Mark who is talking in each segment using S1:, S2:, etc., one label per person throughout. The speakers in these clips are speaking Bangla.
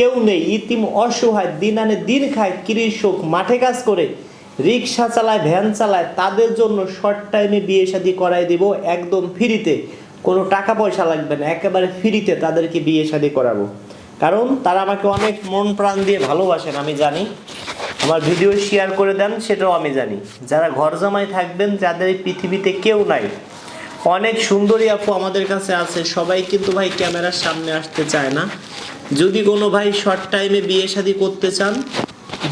S1: কেউ নেই। ইতিম অসহায় দিন আনে দিন খায়, কৃষক মাঠে কাজ করে রিক্সা চালায়, ভ্যান চালায়, তাদের জন্য শর্ট টাইমে বিয়ে শাদী করাই দিব, একদম ফ্রিতে কোনো টাকা পয়সা লাগবে না, একেবারে ফ্রিতে তাদেরকে বিয়ে শাদী করাবো। কারণ তারা আমাকে অনেক মন প্রাণ দিয়ে ভালোবাসেন, আমি জানি। আমার ভিডিও শেয়ার করে দেন, সেটাও আমি জানি। যারা ঘর জামাই থাকবেন, যাদের পৃথিবীতে কেউ নাই, অনেক সুন্দরী আপু আমাদের কাছে আছে, সবাই কিন্তু ভাই ক্যামেরার সামনে আসতে চায় না। যদি কোনো ভাই শর্ট টাইমে বিয়ে শাদী করতে চান,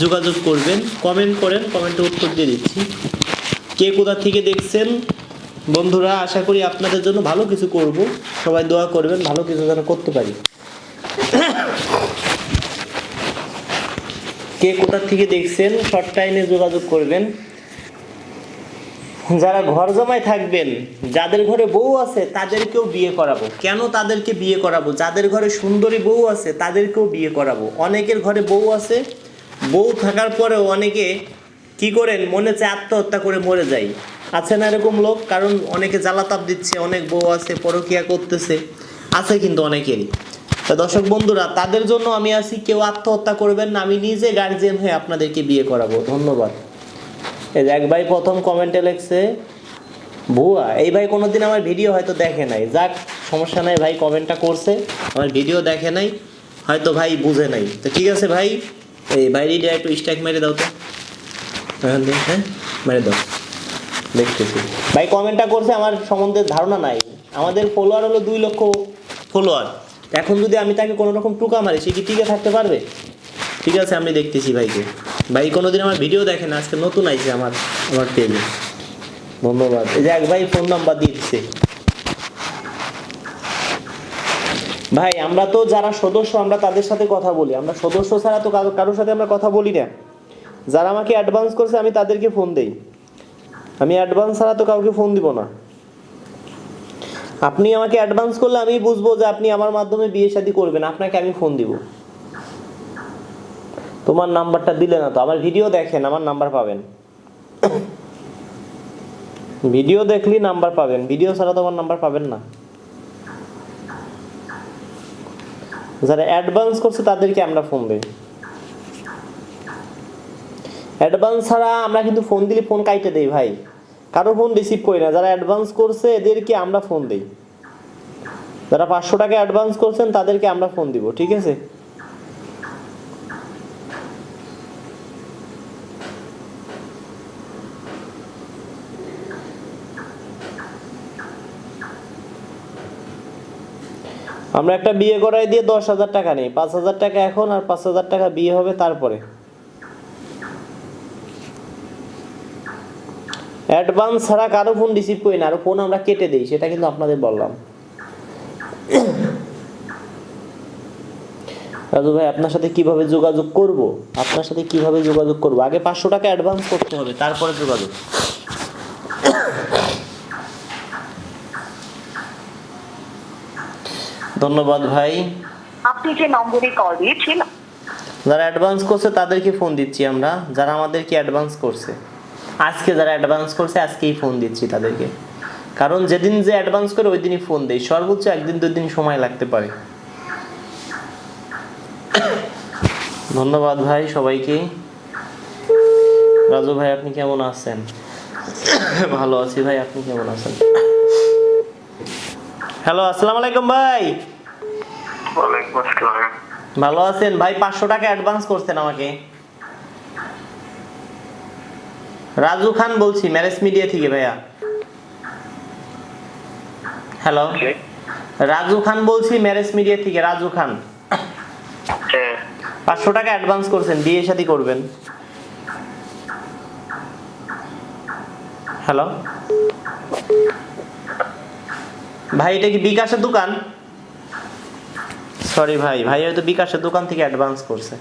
S1: যোগাযোগ করবেন। কমেন্ট করেন কমেন্টে উত্তর দিয়ে দিচ্ছি। কে কোথা থেকে দেখছেন? বন্ধুরা, আশা করি আপনাদের জন্য ভালো কিছু করব। সবাই দোয়া করবেন, ভালো কিছু যেন করতে পারি। কে কোথা থেকে দেখছেন? শর্ট টাইমে যোগাযোগ করবেন। যারা ঘর জমায় থাকবেন, যাদের ঘরে বউ আছে, তাদেরকেও বিয়ে করাবো। কেন তাদেরকে বিয়ে করাবো? যাদের ঘরে সুন্দরী বউ আছে, তাদেরকেও বিয়ে করাবো। অনেকের ঘরে বউ আছে, বউ থাকার পরেও অনেকে কি করেন? মনে চায় আত্মহত্যা করে মরে যায় আছে না এরকম লোক? কারণ অনেকে জ্বালাতাপ দিচ্ছে, অনেক বউ আছে, পরকিয়া করতেছে। আছে কিন্তু অনেকেরই। তা দর্শক বন্ধুরা, তাদের জন্য আমি আছি, কেউ আত্মহত্যা করবেন না। আমি নিজে গার্জিয়ান হয়ে আপনাদেরকে বিয়ে করাবো। ধন্যবাদ। এই এক ভাই প্রথম কমেন্টে লেখছে ভুয়া এই ভাই কোনোদিন আমার ভিডিও হয়তো দেখে নাই। যাক, সমস্যা নাই, ভাই কমেন্টটা করছে, আমার ভিডিও দেখে নাই, হয়তো ভাই বুঝে নাই। তো ঠিক আছে ভাই, এই বাইরে দিয়ে একটু স্ট্রাইক মেরে দাও তো। হ্যাঁ মেরে দাও। দেখতেছি। ভাই কমেন্টটা করছে, আমার সম্বন্ধে ধারণা নাই। আমাদের ফলোয়ার হলো দুই লক্ষ ফলোয়ার এখন যদি আমি তাকে কোনো রকম টুকা মারি, সে কি টিকে থাকতে পারবে? ঠিক আছে, আমি দেখতেছি ভাইকে। ভাই কোনোদিন আমার ভিডিও দেখে না, আজকে নতুন আইছে আমার আমার পেজে ধন্যবাদ। এই যে এক ভাই ফোন নাম্বার দিচ্ছে ভাই, আমরা তো যারা সদস্য, আমরা তাদের সাথে কথা বলি। আমরা সদস্য ছাড়া তো কারও কারোর সাথে আমরা কথা বলি না। যারা আমাকে অ্যাডভান্স করছে, আমি তাদেরকে ফোন দেই। আমি অ্যাডভান্স ছাড়া তো কাউকে ফোন দিব না। আপনি আমাকে অ্যাডভান্স করলে আমি বুঝব যে আপনি আমার মাধ্যমে বিয়ে শাদী করবেন, আপনাকে আমি ফোন দিব। তোমার নাম্বারটা দিলে না তো, আমার ভিডিও দেখেন, আমার নাম্বার পাবেন। ভিডিও দেখলি নাম্বার পাবেন ভিডিও ছাড়া তো আমার নাম্বার পাবেন না। যারা অ্যাডভান্স করছে তাদেরকে আমরা ফোন দেই। অ্যাডভান্স ছাড়া আমরা কিন্তু ফোন দিলে ফোন কাইটে দেই ভাই। কারও ফোন রিসিভ করি না, যারা অ্যাডভান্স করছে এদেরকে আমরা ফোন দেই। যারা পাঁচশো টাকা অ্যাডভান্স করছেন তাদেরকে আমরা ফোন দিব, ঠিক আছে? আমরা একটা বিয়ে করাই দিয়ে দশ হাজার টাকা নেই। পাঁচ হাজার টাকা এখন আর পাঁচ হাজার টাকা বিয়ে হবে তারপরে। অ্যাডভান্স ছাড়া কারও ফোন রিসিভ করি না, আর ফোন আমরা কেটে দিই, সেটা কিন্তু আপনাদের বললাম। রাজু ভাই, আপনার সাথে কীভাবে যোগাযোগ করব? আপনার সাথে কীভাবে যোগাযোগ করব? আগে পাঁচশো টাকা অ্যাডভান্স করতে হবে, তারপরে যোগাযোগ। ধন্যবাদ ভাই।
S2: আপনি যে নম্বরে কল দিয়েছেন।
S1: যারা অ্যাডভান্স করছে তাদেরকে ফোন দিচ্ছি আমরা। যারা আমাদেরকে অ্যাডভান্স করছে? আজকে যারা অ্যাডভান্স করছে আজকেই ফোন দিচ্ছি তাদেরকে। কারণ যেদিন যে অ্যাডভান্স করে ওই দিনই ফোন দেয় সর্বোচ্চ একদিন দুই দিন সময় লাগতে পারে। ধন্যবাদ ভাই সবাইকে। রাজু ভাই আপনি কেমন আছেন? ভালো আছি ভাই আপনি কেমন আছেন? হ্যালো আসসালামু আলাইকুম ভাই।
S3: ওয়ালাইকুম আসসালাম।
S1: ভালো আছেন? ভাই পাঁচশো টাকা অ্যাডভান্স করছেন আমাকে। রাজু খান বলছি ম্যারেজ মিডিয়া থেকে ভাইয়া। হ্যালো রাজু খান বলছি ম্যারেজ মিডিয়া থেকে রাজু খান।
S3: হ্যাঁ।
S1: পাঁচশো টাকা অ্যাডভান্স করছেন বিয়ে শাদী করবেন। হ্যালো ভাই, এটা কি বিকাশের দোকান? সরি ভাই ভাই হয়তো বিকাশের দোকান থেকে অ্যাডভান্স করছে।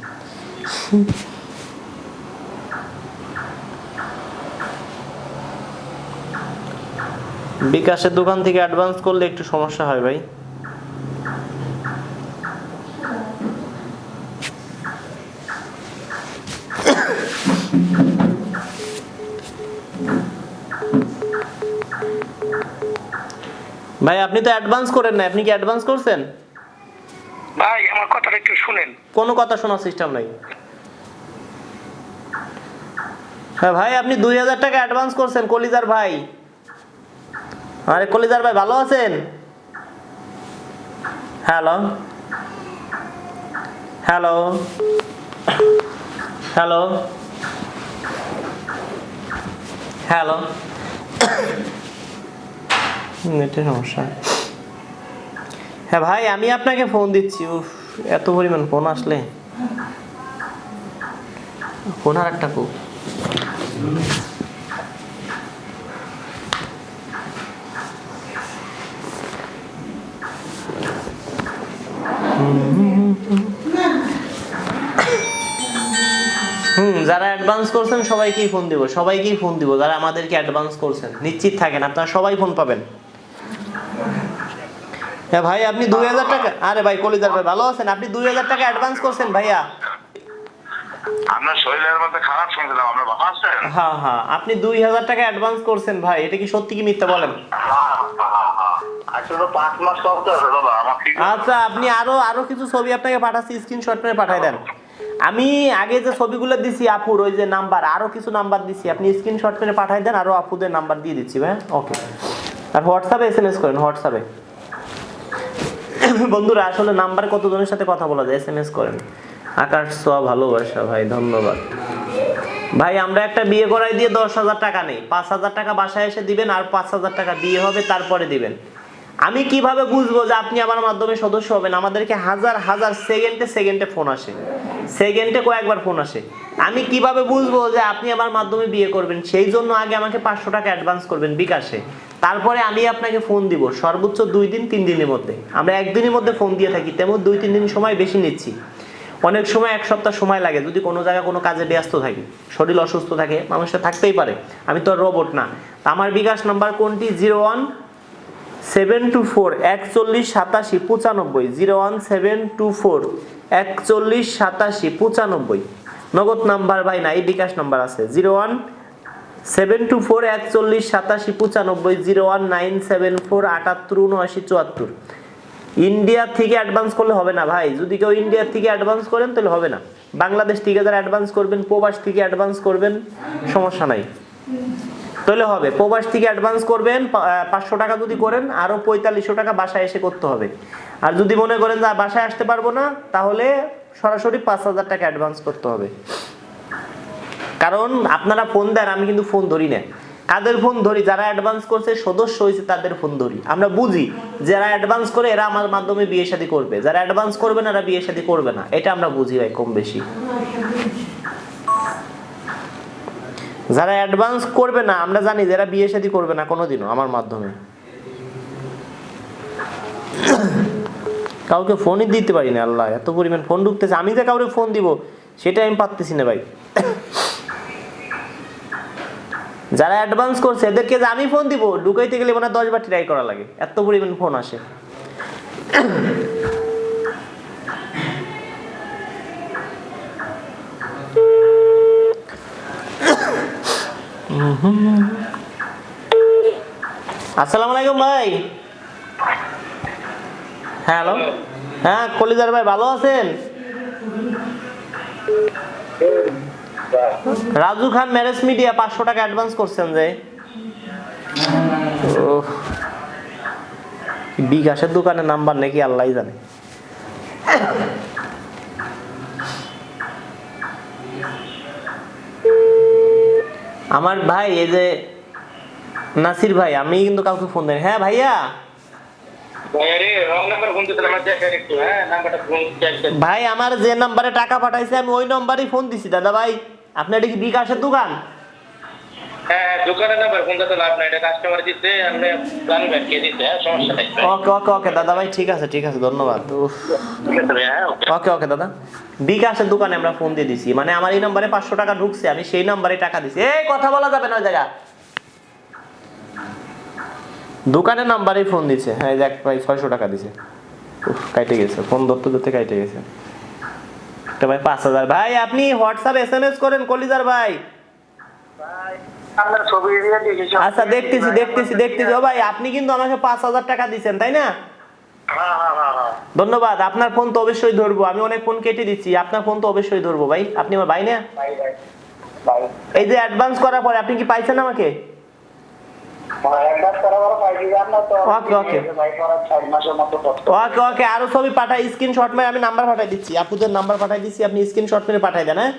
S1: বিকাশের দোকান থেকে অ্যাডভান্স করলে একটু সমস্যা হয় ভাই। ভাই আপনি তো অ্যাডভান্স করেন না আপনি কি অ্যাডভান্স করছেন?
S3: ভাই আমার কথাটা একটু শুনেন।
S1: কোনো কথা শোনার সিস্টেম নাই। হ্যাঁ ভাই আপনি দুই হাজার টাকা অ্যাডভান্স করছেন কলিজার ভাই। আরে কলিজার ভাই ভালো আছেন? হ্যালো? হ্যালো? হ্যালো? হ্যালো? নেটের সমস্যা। হ্যাঁ ভাই, আমি আপনাকে ফোন দিচ্ছি, উফ, এত পরিমাণ ফোন আসলে। ফোন আর একটা কো। হুম, যারা অ্যাডভান্স করছেন সবাইকেই ফোন দিব, সবাইকেই ফোন দিব, যারা আমাদেরকে অ্যাডভান্স করছেন, নিশ্চিত থাকেন, আপনারা সবাই ফোন পাবেন। হ্যাঁ ভাই আপনি দুই হাজার টাকা আরে ভাই কলিদার ভাই ভালো আছেন? আপনি দুই হাজার টাকা অ্যাডভান্স করছেন ভাইয়া।
S3: আপনার শরীরের মধ্যে খারাপ শুনছিলাম আপনার বাবা আছেন?
S1: হ্যাঁ হ্যাঁ আপনি দুই হাজার টাকা অ্যাডভান্স করছেন ভাই এটা কি সত্যি কি মিথ্যা বলেন? আচ্ছা আপনি আরও আরও কিছু ছবি আপনাকে পাঠাচ্ছি স্ক্রিনশট করে পাঠাই দেন। আমি আগে যে ছবিগুলো দিছি আপুর ওই যে নাম্বার আরও কিছু নাম্বার দিছি আপনি স্ক্রিনশট করে পাঠাই দেন আরও আপুদের নাম্বার দিয়ে দিচ্ছি ভাই ওকে আর হোয়াটসঅ্যাপে এসএমএস করেন হোয়াটসঅ্যাপে। বন্ধুরা, আসলে নাম্বার কতজনের সাথে কথা বলা যায়? এসএমএস করেন। আকাশ সোয়া ভালোবাসা, ভাই, ধন্যবাদ। ভাই, আমরা একটা বিয়ে করাই দিয়ে দশ হাজার টাকা নেই। পাঁচ হাজার টাকা বাসায় এসে দিবেন আর পাঁচ হাজার টাকা বিয়ে হবে, তারপরে দিবেন। আমি কীভাবে বুঝব যে আপনি আমার মাধ্যমে সদস্য হবেন? আমাদেরকে হাজার হাজার, সেকেন্ডে সেকেন্ডে ফোন আসে। সেকেন্ডে কয়েকবার ফোন আসে। আমি কীভাবে বুঝব যে আপনি আমার মাধ্যমে বিয়ে করবেন? সেই জন্য আগে আমাকে পাঁচশো টাকা অ্যাডভান্স করবেন বিকাশে। তারপরে আমি আপনাকে ফোন দিব। সর্বোচ্চ দুই দিন, তিন দিনের মধ্যে। আমরা একদিনের মধ্যে ফোন দিয়ে থাকি, তেমন দুই, তিন দিন সময় বেশি নিচ্ছি। অনেক সময় এক সপ্তাহ সময় লাগে, যদি কোনো জায়গায় কোনো কাজে ব্যস্ত থাকি। শরীর অসুস্থ থাকে মানুষটা থাকতেই পারে। আমি তো রোবট না। আমার বিকাশ নাম্বার কোনটি? Zero one seven two four, একচল্লিশ সাতাশি পঁচানব্বই। Zero one seven two four, একচল্লিশ সাতাশি পঁচানব্বই। নগদ নাম্বার ভাই না এই বিকাশ নাম্বার আছে। Zero one seven two four একচল্লিশ সাতাশি, পঁচানব্বই zero one nine seven four আটাত্তর উনআশি চুয়াত্তর। ইন্ডিয়া থেকে অ্যাডভান্স করলে হবে না, ভাই। যদি কেউ ইন্ডিয়া থেকে অ্যাডভান্স করেন, তাহলে হবে না। বাংলাদেশ থেকে যারা অ্যাডভান্স করবেন, প্রবাস থেকে অ্যাডভান্স করবেন, সমস্যা নাই। তাহলে হবে, প্রবাস থেকে অ্যাডভান্স করবেন পাঁচশো টাকা যদি করেন আরও পঁয়তাল্লিশশো টাকা বাসায় এসে করতে হবে। আর যদি মনে করেন যে বাসায় আসতে পারব না তাহলে সরাসরি পাঁচ হাজার টাকা অ্যাডভান্স করতে হবে। কারণ আপনারা ফোন দেন, আমি কিন্তু ফোন ধরি না। কাদের ফোন ধরি? যারা অ্যাডভান্স করছে, সদস্য হয়েছে, তাদের ফোন ধরি। আমরা বুঝি যারা অ্যাডভান্স করে, এরা আমার মাধ্যমে বিয়ে শাদী করবে। যারা অ্যাডভান্স করবে না, এরা বিয়ে শাদী করবে না। এটা আমরা বুঝি ভাই, কম বেশি। যারা অ্যাডভান্স করবে না, আমরা জানি যারা বিয়ে শাদী করবে না কোনোদিনও আমার মাধ্যমে। কাউকে ফোনই দিতে পারি না, আল্লাহ, এত পরিমাণ ফোন ঢুকতেছে। আমি যে কাউকে ফোন দিব সেটা আমি পারতেছি না ভাই। যারা অ্যাডভান্স করছে, এদেরকে যে আমি ফোন দিব ঢুকাইতে গেলে মানে দশ বার ট্রাই করা লাগে। এত পরিমাণ ফোন আসে। আসসালামু আলাইকুম ভাই। হ্যালো হ্যাঁ কলিদার ভাই, ভালো আছেন? রাজু খান ম্যারেজ মিডিয়া পাঁচশো টাকা অ্যাডভান্স করছেন যে। বিকাশের দোকানের নাম্বার নাকি আল্লাহ জানে। আমার ভাই এই যে নাসির ভাই আমি কিন্তু কাউকে ফোন দেন হ্যাঁ ভাইয়া?
S3: হ্যাঁ
S1: ভাই আমার যে নাম্বারে টাকা পাঠাইছে আমি ওই নাম্বারেই ফোন দিছি। দাদা ভাই আপনার এটা কি বিকাশের দোকান?
S3: হ্যাঁ হ্যাঁ নাম্বার ফোন দিতে লাভ নাই। এটা কাস্টমার দিতে আপনি জানবেন কে দিতে হ্যাঁ সমস্যা নাই।
S1: ওকে ওকে ওকে দাদা ভাই ঠিক আছে ঠিক আছে ধন্যবাদ। উফ।
S3: ঠিক আছে ভাই, ওকে
S1: ওকে ওকে দাদা। বিকাশের দোকানে আমরা ফোন দিয়ে দিছি। মানে আমার এই নাম্বারে পাঁচশো টাকা ঢুকছে আমি সেই নাম্বারে টাকা দিছি। এই কথা বলা যাবে না ওই জায়গা। দোকানের নাম্বারেই ফোন দিছে। হ্যাঁ দেখ ভাই ছয়শো টাকা দিছে। কাইটে গেছে ফোন ধরতে ধরতে কাইটে গেছে। একটা ভাই পাঁচ হাজার। ভাই আপনি হোয়াটসঅ্যাপ এস এম এস করেন কলিজার ভাই। আচ্ছা দেখতেছি দেখতেছি দেখতেছি। ও ভাই আপনি কিন্তু আমাকে পাঁচ হাজার টাকা দিচ্ছেন তাই না? ধন্যবাদ। আপনার ফোন তো অবশ্যই ধরবো। আমি অনেক ফোন কেটে দিচ্ছি। আপনার ফোন তো অবশ্যই ধরবো ভাই। আপনি আমার ভাই না? এই যে অ্যাডভান্স করার পরে আপনি কি পাইছেন আমাকে? ওকে ওকে। আরও ছবি পাঠাই স্ক্রিনশট মেরে আমি নাম্বার পাঠাই দিচ্ছি। আপুদের নাম্বার পাঠাই দিচ্ছি আপনি স্ক্রিনশট মেরে পাঠাই দেন হ্যাঁ?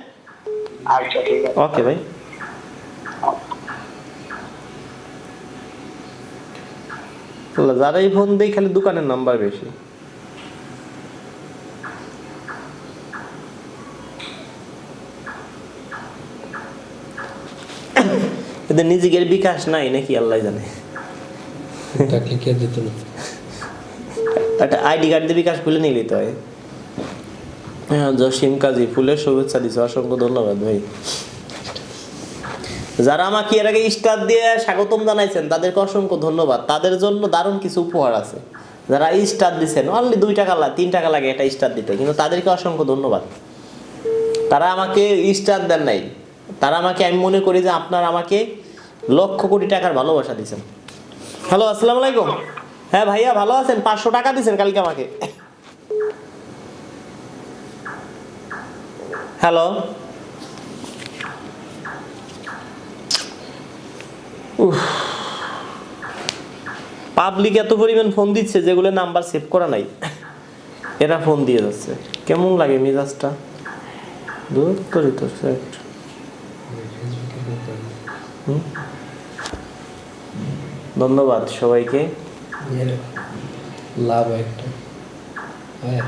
S2: আচ্ছা ঠিক আছে।
S1: ওকে ভাই। যারাই ফোন দেই খালি দোকানের নাম্বার বেশি। এদের নিজেদের বিকাশ নাই নাকি আল্লাহ জানে।
S4: ডাকলে কে দিত না?
S1: একটা আইডি কার্ড দিয়ে বিকাশ খুলে নিয়ে নিতে হয়। হ্যাঁ জসিম কাজী ফুলের শুভেচ্ছা দিছে অসংখ্য ধন্যবাদ ভাই। যারা আমাকে এর আগে স্টার দিয়ে স্বাগতম জানাইছেন তাদেরকে অসংখ্য ধন্যবাদ। তাদের জন্য দারুণ কিছু উপহার আছে। যারা স্টার দিচ্ছেন অনলি দুই টাকা লাগে তিন টাকা লাগে একটা স্টার দিতে কিন্তু তাদেরকে অসংখ্য ধন্যবাদ। তারা আমাকে স্টার দেন নাই। তারা আমাকে আমি মনে করি যে আপনার আমাকে লক্ষ কোটি টাকার ভালোবাসা দিচ্ছেন হ্যালো, আসসালামু আলাইকুম। হ্যাঁ ভাইয়া, ভালো আছেন? পাঁচশো টাকা দিয়েছেন কালকে আমাকে। হ্যালো। পাবলিক এত পরিমাণ ফোন দিচ্ছে যেগুলো নাম্বার সেভ করা নাই। এরা ফোন দিয়ে যাচ্ছে। কেমন লাগে মিজাজটা? দূর করি তো? ধন্যবাদ সবাইকে।
S4: লাভ একটা। হয়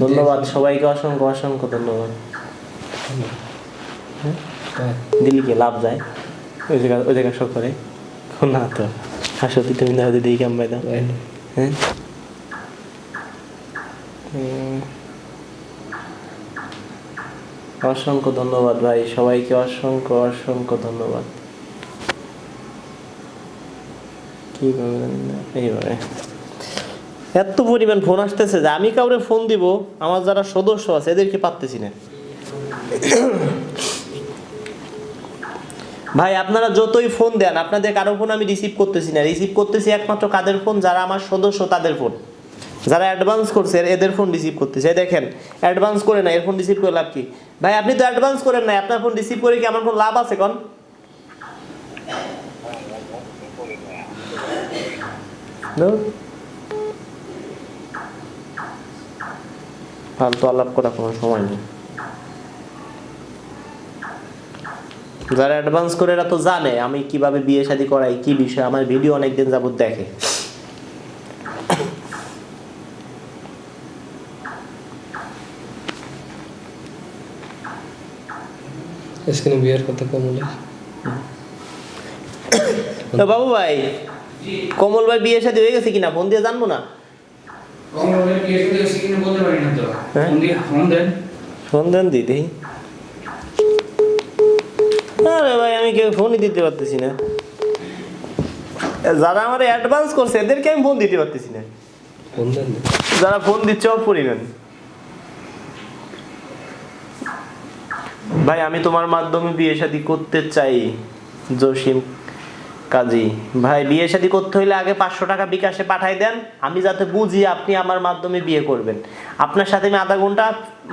S1: ধন্যবাদ সবাইকে অসংখ্য অসংখ্য ধন্যবাদ।
S4: হয়।
S1: দিল্লিকে লাভ যায়। ওই জায়গা ওই জায়গা শো করে। না তো? হাসতি তুমি না দিই কাম
S4: হ্যাঁ
S1: অসংখ্য ধন্যবাদ ভাই, সবাইকে অসংখ্য অসংখ্য ধন্যবাদ। এইভাবে এত পরিমাণ ফোন আসতেছে যে আমি কাউরে ফোন দিব, আমার যারা সদস্য আছে, এদেরকে পারতেছি না। ভাই, আপনারা যতই ফোন দেন, আপনাদের কারও ফোন আমি রিসিভ করতেছি না। রিসিভ করতেছি একমাত্র কাদের ফোন? যারা আমার সদস্য, তাদের ফোন। যারা অ্যাডভান্স করছে এদের ফোন রিসিভ করতেছে। এই দেখেন অ্যাডভান্স করে না এর ফোন রিসিভ করে লাভ কি? ভাই, আপনি তো অ্যাডভান্স করেন না আপনার ফোন রিসিভ করে কি আমার ফোন লাভ আছে কোন? ফালতু আলাপ করার কোনো সময় নেই। যারা অ্যাডভান্স করে, এরা তো জানে আমি কীভাবে বিয়ে শাদী করাই, কি বিষয়, আমার ভিডিও অনেকদিন যাবত দেখে।
S4: স্ক্রিনে বিয়ের কথা কম
S1: তো বাবু ভাই কমল ভাই বিয়ে শাদী হয়ে গেছে কিনা? ফোন দিয়ে জানব না?
S5: কমলের বিয়ে করে এসে কিনা বলতে পারি না তো।
S1: হ্যাঁ?
S5: ফোন দিয়ে ফোন দেন।
S1: ফোন দেন দিদি। আরে ভাই আমি কেউ ফোনই দিতে পারতেছি না। যারা আমার অ্যাডভান্স করছে এদেরকে আমি ফোন দিতে পারতেছি না।
S4: না।
S1: যারা ফোন দিচ্ছে অফ পরিমাণ ভাই, আমি তোমার মাধ্যমে বিয়ে শাদী করতে চাই, জসিম কাজী। ভাই, বিয়ে শাদী করতে হইলে আগে পাঁচশো টাকা বিকাশে পাঠাই দেন। আমি যাতে বুঝি আপনি আমার মাধ্যমে বিয়ে করবেন। আপনার সাথে আমি আধা ঘণ্টা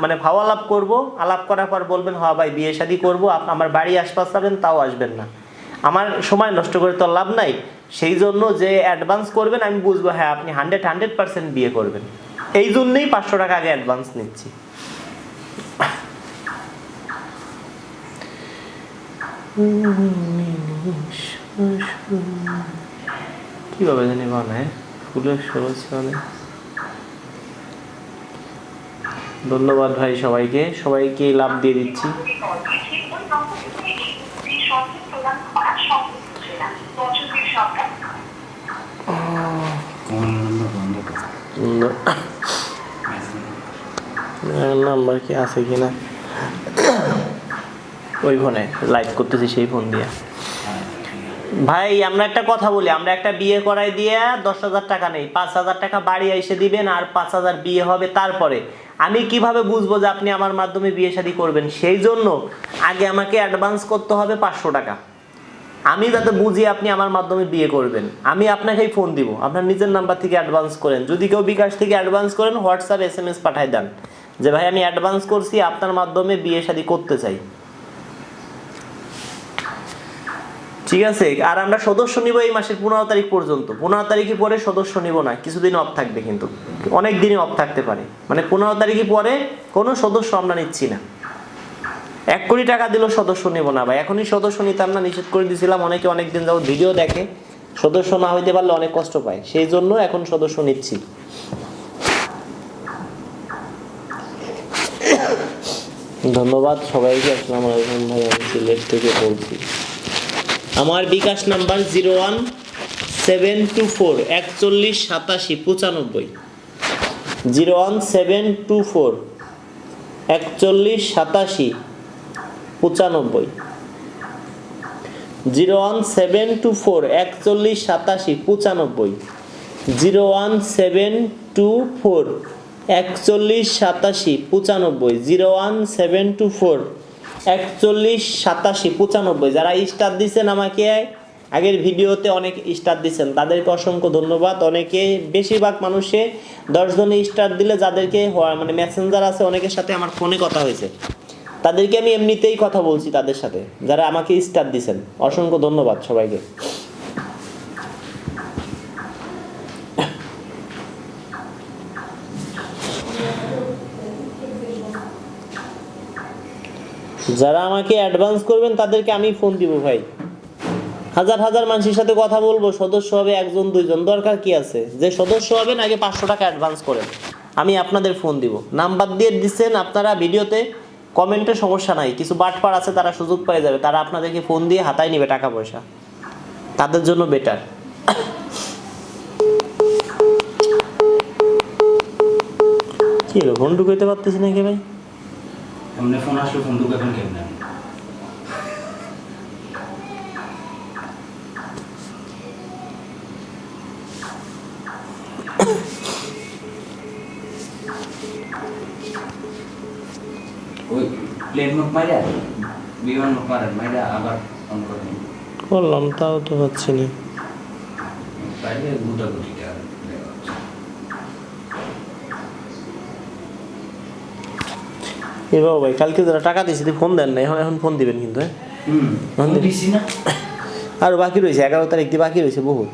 S1: মানে ভাও আলাপ করব। আলাপ করার পর বলবেন হ্যাঁ ভাই, বিয়ে শাদী করব। আমার বাড়ি আশপাশ যাবেন তাও আসবেন না। আমার সময় নষ্ট করে তো লাভ নাই। সেই জন্য যে অ্যাডভান্স করবেন, আমি বুঝব হ্যাঁ আপনি হান্ড্রেড হান্ড্রেড পার্সেন্ট বিয়ে করবেন। এই জন্যই পাঁচশো টাকা আগে অ্যাডভান্স নিচ্ছি। কীভাবে জানি বানায়? ফুলের মানে ধন্যবাদ ভাই সবাইকে। সবাইকে লাভ দিয়ে দিচ্ছি।
S5: নাম্বার
S1: কি আছে কিনা? ওই ফোনে লাইভ করতেছি সেই ফোন দিয়ে। ভাই, আমরা একটা কথা বলি, আমরা একটা বিয়ে করাই দিয়ে দশ হাজার টাকা নেই, পাঁচ হাজার টাকা বাড়ি এসে দিবেন আর পাঁচ হাজার বিয়ে হবে তারপরে। আমি কীভাবে বুঝব যে আপনি আমার মাধ্যমে বিয়ে শাদী করবেন? সেই জন্য আগে আমাকে অ্যাডভান্স করতে হবে পাঁচশো টাকা। আমি যাতে বুঝি আপনি আমার মাধ্যমে বিয়ে করবেন। আমি আপনাকেই ফোন দিব। আপনার নিজের নাম্বার থেকে অ্যাডভান্স করেন। যদি কেউ বিকাশ থেকে অ্যাডভান্স করেন হোয়াটসঅ্যাপ এস এম এস পাঠাই দেন। যে ভাই, আমি অ্যাডভান্স করছি, আপনার মাধ্যমে বিয়ে শাদী করতে চাই। ঠিক আছে? আর আমরা সদস্য নিব এই মাসের পনেরো তারিখ পর্যন্ত। পনেরো তারিখে পরে সদস্য নিব না, কিছুদিন অফ থাকবে কিন্তু। অনেক দিনই অফ থাকতে পারে। মানে পনেরো তারিখে পরে কোনো সদস্য আমরা নিচ্ছি না। এক কোটি টাকা দিলেও সদস্য নেব না ভাই। এখনই সদস্য নিতাম না, নিষেধ করে দিয়েছিলাম অনেকে অনেক দিন যাবত ভিডিও দেখে। সদস্য না হইতে পারলে অনেক কষ্ট পায়। সেই জন্য এখন সদস্য নিচ্ছি। ধন্যবাদ সবাইকে। আসসালামু আলাইকুম ভাই। আমি সিলেট থেকে বলছি। আমার bKash number zero one seven two four একচল্লিশ সাতাশি পঁচানব্বই। Zero one seven two four একচল্লিশ সাতাশি পঁচানব্বই। Zero one seven two four একচল্লিশ সাতাশি পঁচানব্বই। Zero one seven two four একচল্লিশ সাতাশি পঁচানব্বই। Zero one seven two four একচল্লিশ, সাতাশি, পঁচানব্বই। যারা স্টার দিচ্ছেন আমাকে, আগের ভিডিওতে অনেক স্টার দিচ্ছেন তাদেরকে অসংখ্য ধন্যবাদ। অনেকে, বেশিরভাগ মানুষে দশজনে স্টার দিলে যাদেরকে মানে মেসেঞ্জার আছে, অনেকের সাথে আমার ফোনে কথা হয়েছে। তাদেরকে আমি এমনিতেই কথা বলছি তাদের সাথে, যারা আমাকে স্টার দিছেন। অসংখ্য ধন্যবাদ সবাইকে। যারা আমাকে অ্যাডভান্স করবেন, তাদেরকে আমি ফোন দিব ভাই। হাজার হাজার মানুষের সাথে কথা বলব, সদস্য হবে একজন, দুইজন, দরকার কি আছে? যে সদস্য হবেন, আগে পাঁচশো টাকা অ্যাডভান্স করেন। আমি আপনাদের ফোন দিব। নাম্বার দিয়ে দিচ্ছেন, আপনারা ভিডিওতে কমেন্টে সমস্যা নাই, কিছু বাটপার আছে, তারা সুযোগ পেয়ে যাবে। তারা আপনাদেরকে ফোন দিয়ে হাতায় নেবে টাকা পয়সা। তাদের জন্য বেটার কি হলো ফোন ঢুকাইতে পারতেছি নাকি ভাই?
S5: এমনি ফোন আসলে ফোন ঢুকাবেন কেমনে ওই প্লেন মুখ মারা বিমান মুখ মারা আবার ফোন করেন
S1: বললাম তাও তো হচ্ছে না।
S5: বাইরে গুটা
S1: এ বাবু ভাই কালকে যারা টাকা দিয়েছি ফোন দেন না এখন এখন ফোন দিবেন কিন্তু হ্যাঁ?
S5: হুম ফোন
S1: আমাদের-
S5: দিছি না।
S1: আর বাকি রয়েছে এগারো তারিখ দিয়ে বাকি রয়েছে বহুত।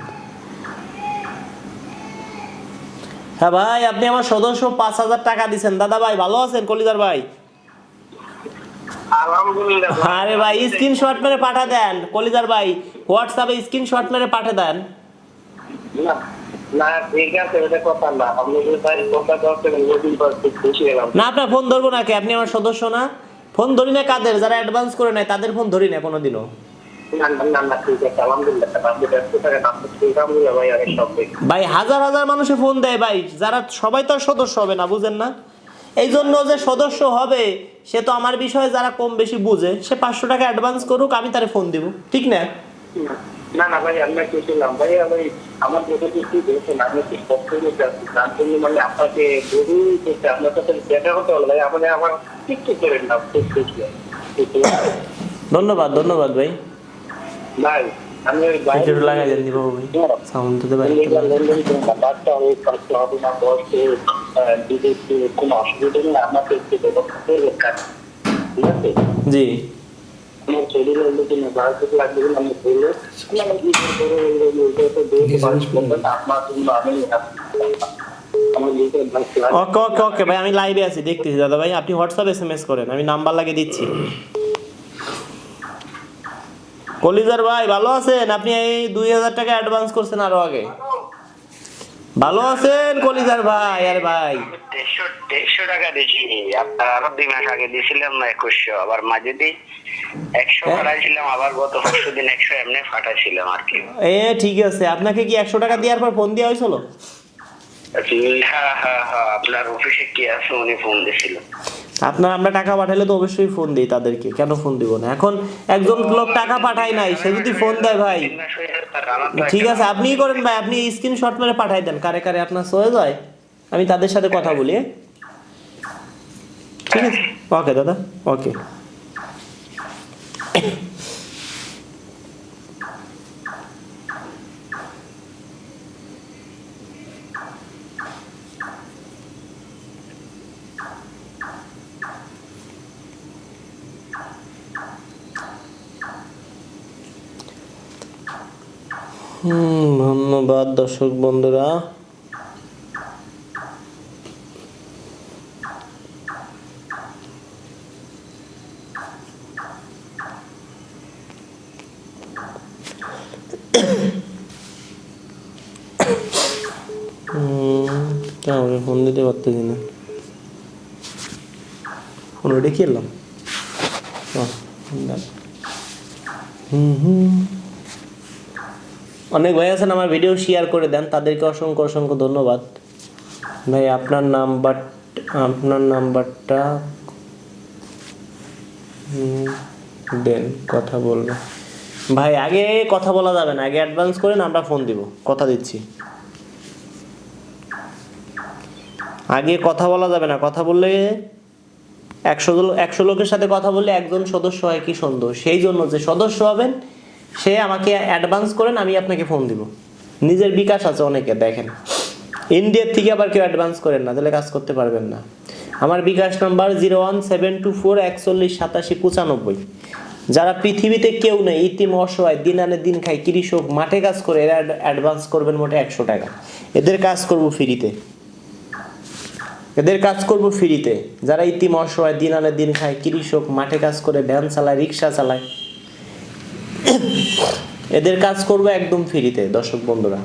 S1: হ্যাঁ ভাই আপনি আমার সদস্য পাঁচ হাজার টাকা দিছেন দাদা ভাই ভালো আছেন? কলিদার ভাই?
S2: আলহামদুলিল্লাহ
S1: আরে ভাই স্ক্রিনশট মেরে পাঠা দেন। কলিদার ভাই হোয়াটসঅ্যাপে স্ক্রিনশট মেরে পাঠা দেন।
S2: না ঠিক আছে এটা কথা না। আপনি যদি তাই কথা করতে নতুন খুশি হলাম।
S1: না আপনার ফোন ধরবো নাকি আপনি আমার সদস্য না? ফোন ধরি না কাদের? যারা অ্যাডভান্স করে নেয় তাদের ফোন ধরি না কোনোদিনও।
S2: ভাই
S1: হাজার হাজার মানুষে ফোন দেয় ভাই। যারা সবাই তো আর সদস্য হবে না বুঝেন না? এই জন্য যে সদস্য হবে সে তো আমার বিষয়ে যারা কম বেশি বুঝে সে পাঁচশো টাকা অ্যাডভান্স করুক আমি তারে ফোন দিব। ঠিক না।
S2: না না ভাই আমরা কি ছিলাম ভাই আমি আমার যেটা কি দেখছেন আমি কি কষ্ট আসছি তার জন্য মানে আপনাকে বহু চেষ্টা আপনার সাথে দেখা হতে হলো ভাই আমাদের আমার একটু করেন না
S1: ধন্যবাদ ধন্যবাদ ভাই।
S2: ভাই আমি ওই বাইরে
S1: একটু লাগাই দেন দিব ভাই। সাউন্ড দিতে পারি
S2: illegal কোনো ওই করতে হবে না বসে যদি কোনো অসুবিধা নেই আমাকে একটু ব্যবস্থা করে কাজ ঠিক আছে?
S1: জি।
S2: আমার শরীরে লাগবে আমি বলল আমি কি করে আপনার জন্য আমি আমার নিজের ভাই
S1: ওকে ওকে ওকে ভাই আমি লাইভে আছি দেখতেছি দাদা ভাই আপনি হোয়াটসঅ্যাপ এস এম এস করেন আমি নাম্বার লাগিয়ে দিচ্ছি। কলিজার ভাই ভালো আছেন? আপনি এই দুই হাজার টাকা অ্যাডভান্স করছেন আরও আগে। ভালো আছেন কলিজার ভাই আরে ভাই।
S2: দেড়শো দেড়শো টাকা দিয়েছি। আপনার আরও দুই মাস আগে দিয়েছিলাম না একুশশো। আবার মাঝে দিই একশো
S1: হ্যাঁ।
S2: ফাটাইছিলাম আবার গত পরশু দিন একশো এমনি ফাটাইছিলাম আর কি।
S1: এ ঠিক আছে। আপনাকে কি একশো টাকা দেওয়ার পর ফোন দেওয়া হয়েছিল?
S2: হ্যাঁ হ্যাঁ হ্যাঁ। আপনার অফিসে কি আছে উনি ফোন দিয়েছিল।
S1: আপনার, আমরা টাকা পাঠালে তো অবশ্যই ফোন দিই তাদেরকে। কেন ফোন দিব না? এখন একজন লোক টাকা পাঠায় নাই, সে যদি ফোন দেয় ভাই। ঠিক আছে, আপনিই করেন ভাই, আপনি স্ক্রিনশট মেরে পাঠাই দেন, কারে কারে আপনার সয়ে যায় আমি তাদের সাথে কথা বলি হ্যাঁ? ঠিক আছে? ওকে দাদা ওকে ধন্যবাদ দর্শক বন্ধুরা। আমাকে ফোন দিতে পারতেছি না। ফোন কি এলাম। হুম হুম। অনেক ভাই আছেন, আমার ভিডিও শেয়ার করে দেন। তাদেরকে অসংখ্য অসংখ্য ধন্যবাদ। ভাই, আপনার নাম্বার আপনার নাম্বারটা দেন, কথা বলব। ভাই, আগে কথা বলা যাবে না, আগে অ্যাডভান্স করেন, আমরা ফোন দিব, কথা দিচ্ছি। আগে কথা বলা যাবে না, কথা বললে একশো একশো লোকের সাথে কথা বললে একজন সদস্য হয় কি সুন্দর সেই জন্য যে সদস্য হবেন সে আমাকে অ্যাডভান্স করেন, আমি আপনাকে ফোন দিব। নিজের বিকাশ আছে অনেকে, দেখেন। ইন্ডিয়ার থেকে আবার কেউ অ্যাডভান্স করেন না, তাহলে কাজ করতে পারবেন না। আমার bKash number zero one seven two four একচল্লিশ সাতাশি পঁচানব্বই। যারা পৃথিবীতে কেউ নেই, ইতিম অসহায় দিন আনে দিন খায়, কৃষক, মাঠে কাজ করে, এরা অ্যাডভান্স করবেন মোটে একশো টাকা। এদের কাজ করব ফ্রিতে। এদের কাজ করব ফ্রিতে। যারা ইতিম অসহায় দিন আনে দিন খায়, কৃষক, মাঠে কাজ করে, ভ্যান চালায়, রিক্সা চালায় এদের কাজ করব একদম ফ্রিতে দর্শক বন্ধুরা।